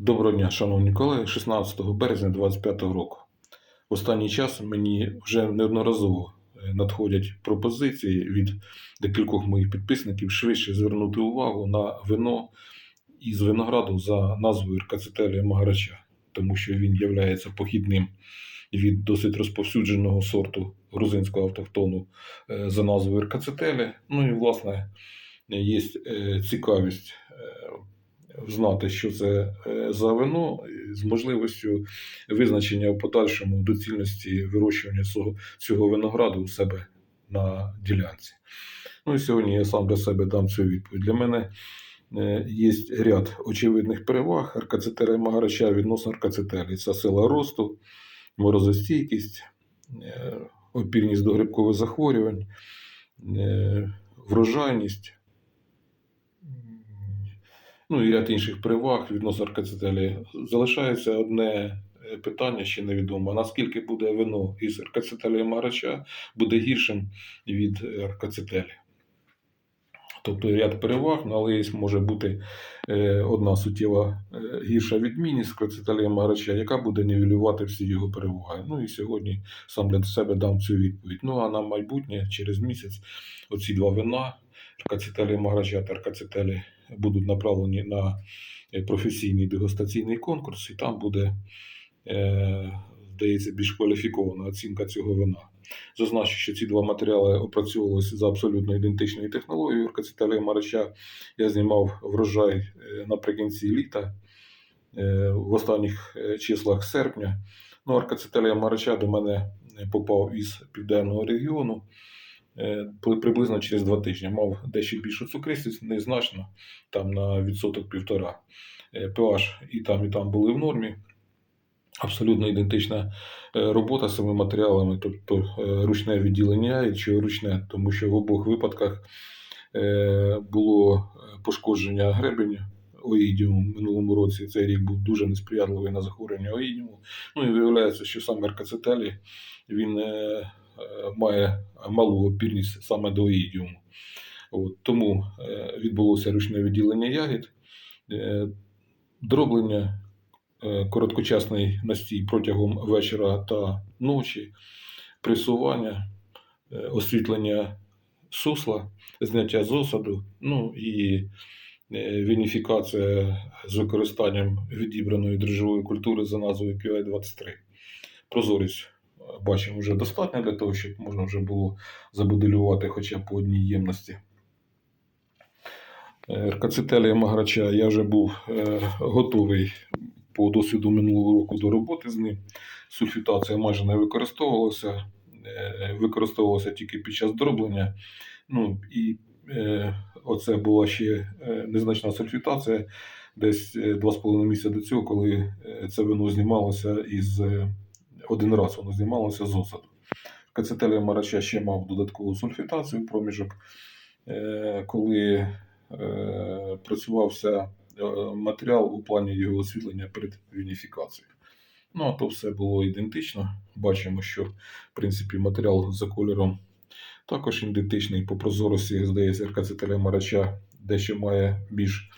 Доброго дня, шановні колеги. 16 березня 2025 року. Останній час мені вже неодноразово е, надходять пропозиції від декількох моїх підписників швидше звернути увагу на вино із винограду за назвою Ркацетелія Магарача, тому що він є похідним від досить розповсюдженого сорту грузинського автохтону е, за назвою Ркацетелі. Ну і, власне, є е, цікавість знати, що це за вино, з можливістю визначення в подальшому доцільності вирощування цього, цього винограду у себе на ділянці. Ну і сьогодні я сам для себе дам цю відповідь. Для мене е, є ряд очевидних переваг аркацетера і магарача відносно аркацетелі. Це сила росту, морозостійкість, е, опірність до грибкових захворювань, е, врожайність. Ну і ряд інших переваг відносно аркацетелі. Залишається одне е, питання ще невідомо. Наскільки буде вино із аркацетелі марача буде гіршим від аркацетелі? Тобто ряд переваг, ну, але може бути е, одна суттєва е, гірша відмінність аркацетелі марача, яка буде нівелювати всі його переваги. Ну і сьогодні сам для себе дам цю відповідь. Ну а на майбутнє, через місяць, оці два вина, аркацетелі марача та аркацетелі будуть направлені на е, професійний дегустаційний конкурс, і там буде, е, здається, більш кваліфікована оцінка цього вина. Зазначу, що ці два матеріали опрацьовувалися за абсолютно ідентичною технологією. Аркацеталія марача я знімав врожай е, наприкінці літа, в останніх числах серпня. Ну, аркацеталія марача до мене попав із південного регіону. Е, приблизно через два тижні. Мав дещо більшу цукристість, незначно, там на відсоток півтора. Е, pH і там, і там були в нормі. Абсолютно ідентична е, робота з цими матеріалами, тобто ручне відділення чи ручне, тому що в обох випадках було пошкодження гребеня оїдіуму в минулому році. Цей рік був дуже несприятливий на захворювання оїдіуму. Ну і виявляється, що саме аркацетелі він Е, має малу опірність саме до оїдіуму. От, Тому е, відбулося ручне відділення ягід, е, дроблення, короткочасний настій протягом вечора та ночі, пресування, освітлення сусла, зняття з осаду, ну і вініфікація з використанням відібраної дрожжової культури за назвою QI-23. Прозорість бачимо вже достатньо для того, щоб можна вже було забуделювати хоча б по одній ємності. Е, Маграча я вже був е, готовий по досвіду минулого року до роботи з ним. Сульфітація майже не використовувалася, е, використовувалася тільки під час дроблення. Ну і оце була ще незначна сульфітація десь 2,5 місяці до цього, коли це вино знімалося із один раз воно знімалося з осаду. Кацетелія марача ще мав додаткову сульфітацію проміжок, е, коли е, працювався е, матеріал у плані його освітлення перед вініфікацією. Ну, а то все було ідентично. Бачимо, що в принципі матеріал за кольором також ідентичний по прозорості, здається, кацетеля марача дещо має більш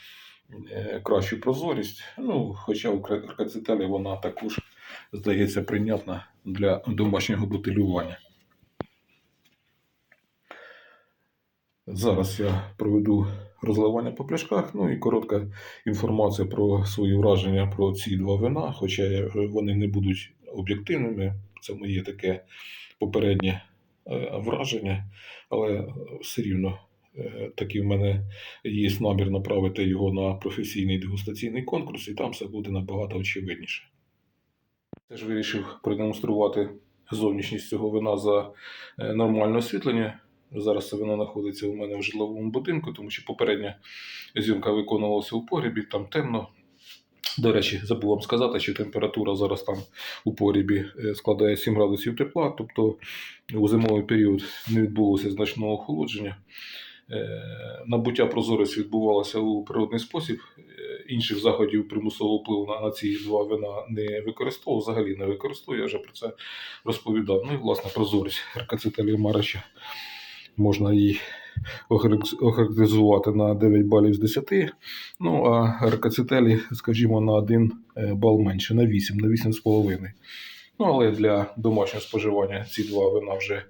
кращу прозорість. Ну, Хоча у аркацетелі вона також здається прийнятна для домашнього бутилювання. Зараз я проведу розливання по пляшках, ну і коротка інформація про свої враження про ці два вина, хоча вони не будуть об'єктивними, це моє таке попереднє е, враження, але все рівно е, такий в мене є намір направити його на професійний дегустаційний конкурс, і там все буде набагато очевидніше. Теж вирішив продемонструвати зовнішність цього вина за е, нормальне освітлення. Зараз це вино знаходиться у мене в житловому будинку, тому що попередня зйомка виконувалася у погрібі, там темно. До речі, забув вам сказати, що температура зараз там у погрібі е, складає 7 градусів тепла, тобто у зимовий період не відбулося значного охолодження. Е, набуття прозорості відбувалося у природний спосіб. Е, інших заходів примусового впливу на, ці два вина не використовував, взагалі не використовую, я вже про це розповідав. Ну і власне прозорість Аркацетелі Марача можна її охарактеризувати на 9 балів з 10. Ну, а ракацителі, скажімо, на 1 е, бал менше, на 8, на 8,5. Ну, але для домашнього споживання ці два вина вже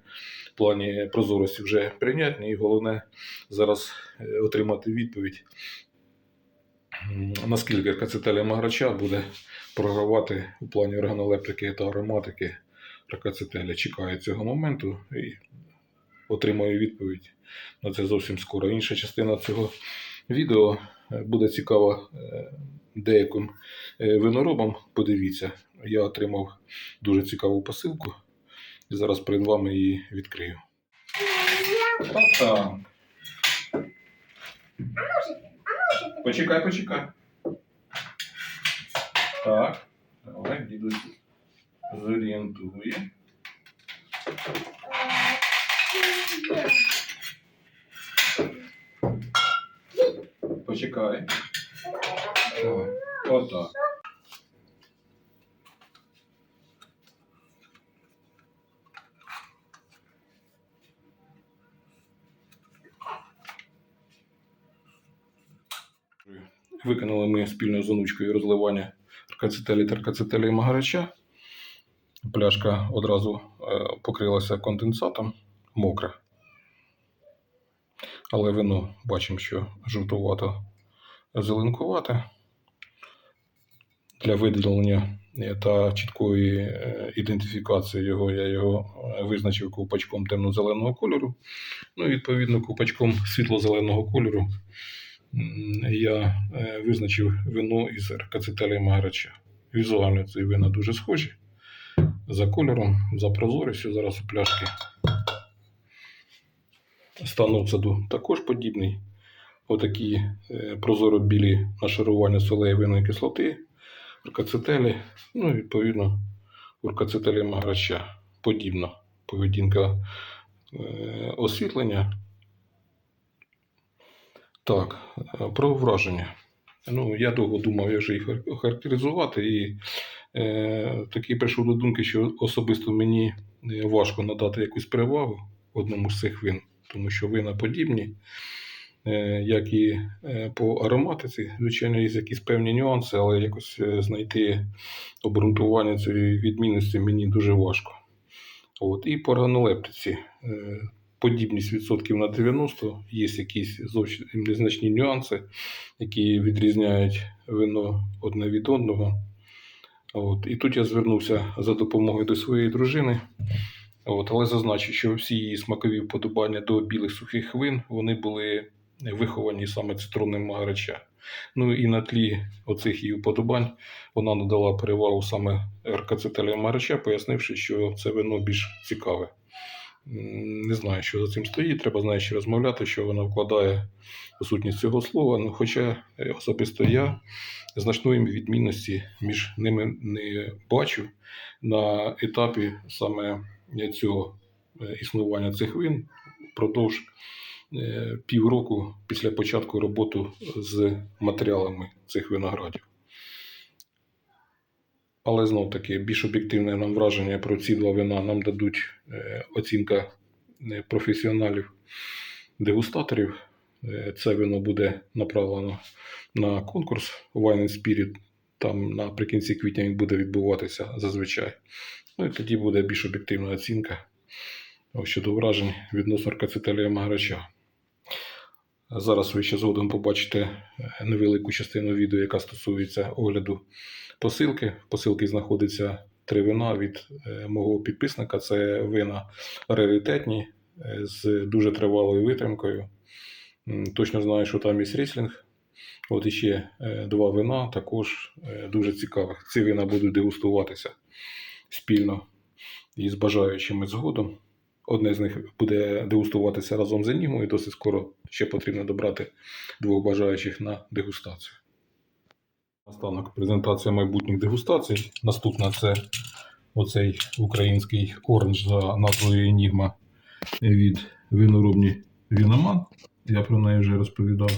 в плані прозорості вже прийнятні. І головне зараз е, отримати відповідь, наскільки ракацителя маграча буде програвати у плані органолептики та ароматики ракацителя. Чекаю цього моменту і отримаю відповідь на це зовсім скоро. Інша частина цього відео е, буде цікава е, деяким е, виноробам. Подивіться, я отримав дуже цікаву посилку і зараз перед вами її відкрию. Так. Почекай, почекай. Так. Давай, дідусь зорієнтує. Почекай. Отак. Виконали ми спільно з онучкою розливання ркацетелі та ркацетелі магарача. Пляшка одразу е, покрилася конденсатом, мокра. Але вино бачимо, що жовтувато зеленкувате. Для видалення е, та чіткої е, ідентифікації його я його е, визначив ковпачком темно-зеленого кольору. Ну, відповідно, ковпачком світло-зеленого кольору я визначив вино із ркацетелі магарача. Візуально ці вина дуже схожі. За кольором, за прозорістю зараз у пляшки. Стан оцеду також подібний. Отакі прозоро-білі нашарування солей винної кислоти, уркацетелі, ну і відповідно уркацетелі маграча. Подібна поведінка е, освітлення. Так, е, про враження. Ну, я довго думав, як же їх охарактеризувати, і е, такий прийшов до думки, що особисто мені е, важко надати якусь перевагу одному з цих вин, тому що вина подібні, як і е, по ароматиці. Звичайно, є якісь певні нюанси, але якось е, знайти обґрунтування цієї відмінності мені дуже важко. От. І по органолептиці. Е, Подібність відсотків на 90, є якісь зовсім незначні нюанси, які відрізняють вино одне від одного. От. І тут я звернувся за допомогою до своєї дружини. От. Але зазначу, що всі її смакові вподобання до білих сухих вин вони були виховані саме цитронним магарача. Ну і на тлі оцих її вподобань вона надала перевагу саме РКЦТЛ магарача, пояснивши, що це вино більш цікаве. Не знаю, що за цим стоїть. Треба ще розмовляти, що вона вкладає у сутність цього слова. Ну, хоча е, особисто я значної відмінності між ними не бачу на етапі саме цього е, існування цих вин впродовж півроку після початку роботи з матеріалами цих виноградів. Але знов таки більш об'єктивне нам враження про ці два вина нам дадуть е, оцінка е, професіоналів дегустаторів. Е, Це вино буде направлено на конкурс Wine and Spirit. Там наприкінці квітня він буде відбуватися зазвичай. Ну і тоді буде більш об'єктивна оцінка щодо вражень відносно ркацетелія Магарача. Зараз ви ще згодом побачите е, невелику частину відео, яка стосується огляду посилки. В посилці знаходиться три вина від е, мого підписника. Це вина раритетні е, з дуже тривалою витримкою. Точно знаю, що там є ріслінг. От іще два вина, також дуже цікавих. Ці вина будуть дегустуватися спільно із бажаючими згодом. Одне з них буде дегустуватися разом з Енігмою. Досить скоро ще потрібно добрати двох бажаючих на дегустацію. Останок презентація майбутніх дегустацій. Наступна це оцей український оранж за назвою Енігма від виноробні Віноман. Я про неї вже розповідав.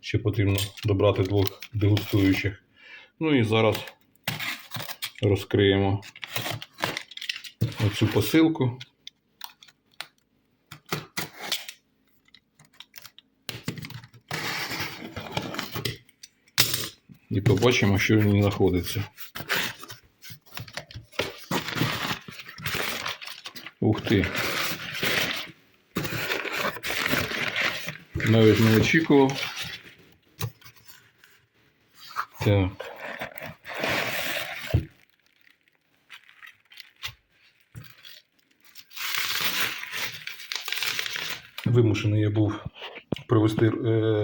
Ще потрібно добрати двох дегустуючих. Ну і зараз розкриємо оцю посилку. І побачимо, що в ній знаходиться. Ух ти. Навіть не очікував. Так. Вимушений я був провести е,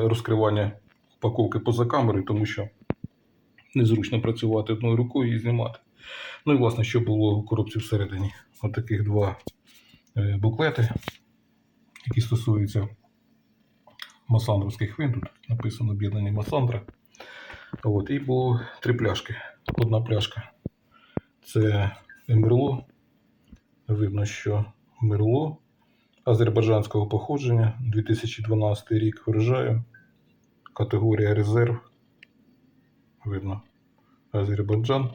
розкривання упаковки поза камерою, тому що незручно працювати одною рукою і знімати. Ну і власне, що було у коробці всередині? Отаких два е, буклети, які стосуються масандровських вин. Тут написано об'єднані Масандра. От, і було три пляшки. Одна пляшка це Мерло. Видно, що Мерло азербайджанського походження, 2012 рік врожаю, категорія резерв. Видно, Азербайджан.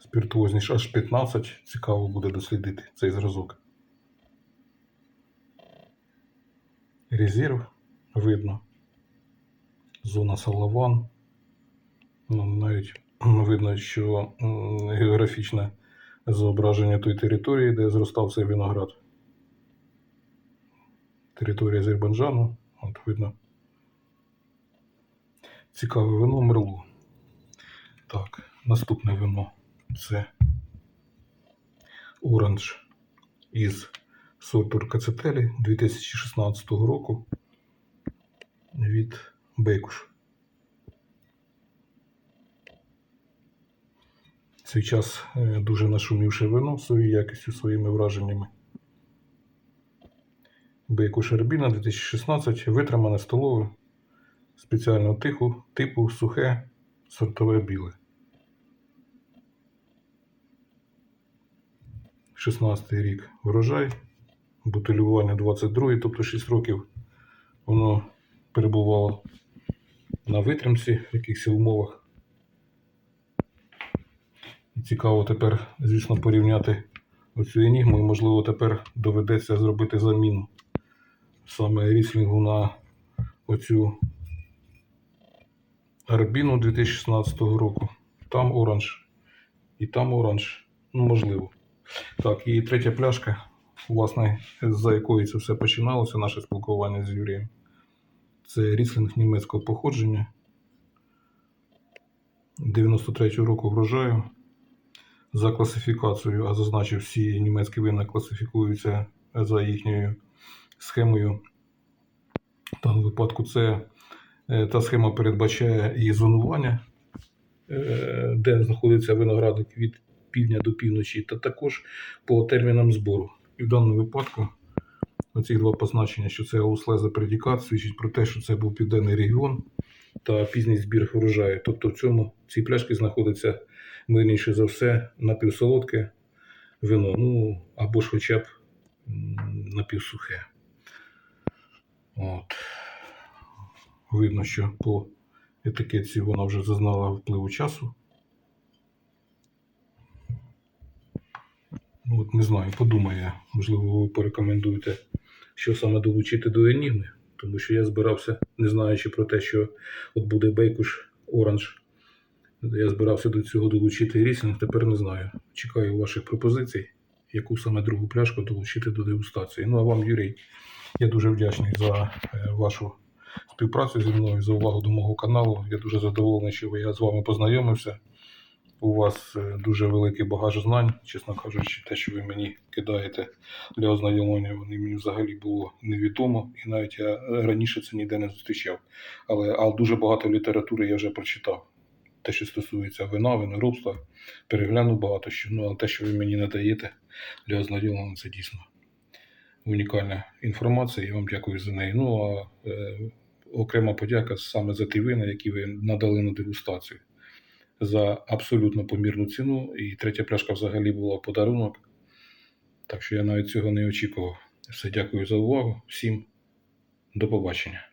Спіртуозність аж 15. Цікаво буде дослідити цей зразок. Резерв видно. Зона Салаван. Ну, навіть видно, що географічне зображення тої території, де зростав цей виноград. Територія Азербайджану. От видно. Цікаве вино Мерло. Так, наступне вино це оранж із сорту Ркацетелі 2016 року від Бейкуш. Цей час е, дуже нашумівше вино своєю якістю, своїми враженнями. Бейкуш Арбіна 2016 витримане столове спеціального тиху, типу сухе сортове біле. 16 рік врожай, бутилювання 22, тобто 6 років воно перебувало на витримці в якихось умовах. Цікаво тепер, звісно, порівняти оцю енігму і, можливо, тепер доведеться зробити заміну саме ріслінгу на оцю арбіну 2016 року. Там оранж і там оранж. Ну, можливо. Так, і третя пляшка, власне, за якої це все починалося, наше спілкування з Юрієм. Це ріслінг німецького походження 93-го року врожаю. За класифікацією, а зазначив, всі німецькі вина класифікуються за їхньою схемою. В даному випадку це та схема передбачає і зонування, е, де знаходиться виноградник від півдня до півночі, та також по термінам збору. І в даному випадку оці два позначення, що це ауслеза предікат, свідчить про те, що це був південний регіон та пізній збір врожаю. Тобто в цьому цій пляшці знаходиться мирніше за все напівсолодке вино, ну або ж хоча б напівсухе. От. Видно, що по етикетці вона вже зазнала впливу часу. Ну, От не знаю, подумаю, можливо, ви порекомендуєте, що саме долучити до енігми, тому що я збирався, не знаючи про те, що от буде бейкуш оранж. Я збирався до цього долучити ріслінг, тепер не знаю. Чекаю ваших пропозицій, яку саме другу пляшку долучити до дегустації. Ну а вам, Юрій, я дуже вдячний за е, вашу співпрацю зі мною, за увагу до мого каналу. Я дуже задоволений, що я з вами познайомився. У вас е, дуже великий багаж знань, чесно кажучи, те, що ви мені кидаєте для ознайомлення, вони мені взагалі було невідомо, і навіть я раніше це ніде не зустрічав. Але, але дуже багато літератури я вже прочитав. Те, що стосується вина, виноробства, переглянув багато що. Ну, але те, що ви мені надаєте для ознайомлення, це дійсно унікальна інформація. Я вам дякую за неї. Ну а е, окрема подяка саме за ті вина, які ви надали на дегустацію за абсолютно помірну ціну. І третя пляшка взагалі була подарунок. Так що я навіть цього не очікував. Все, дякую за увагу. Всім до побачення.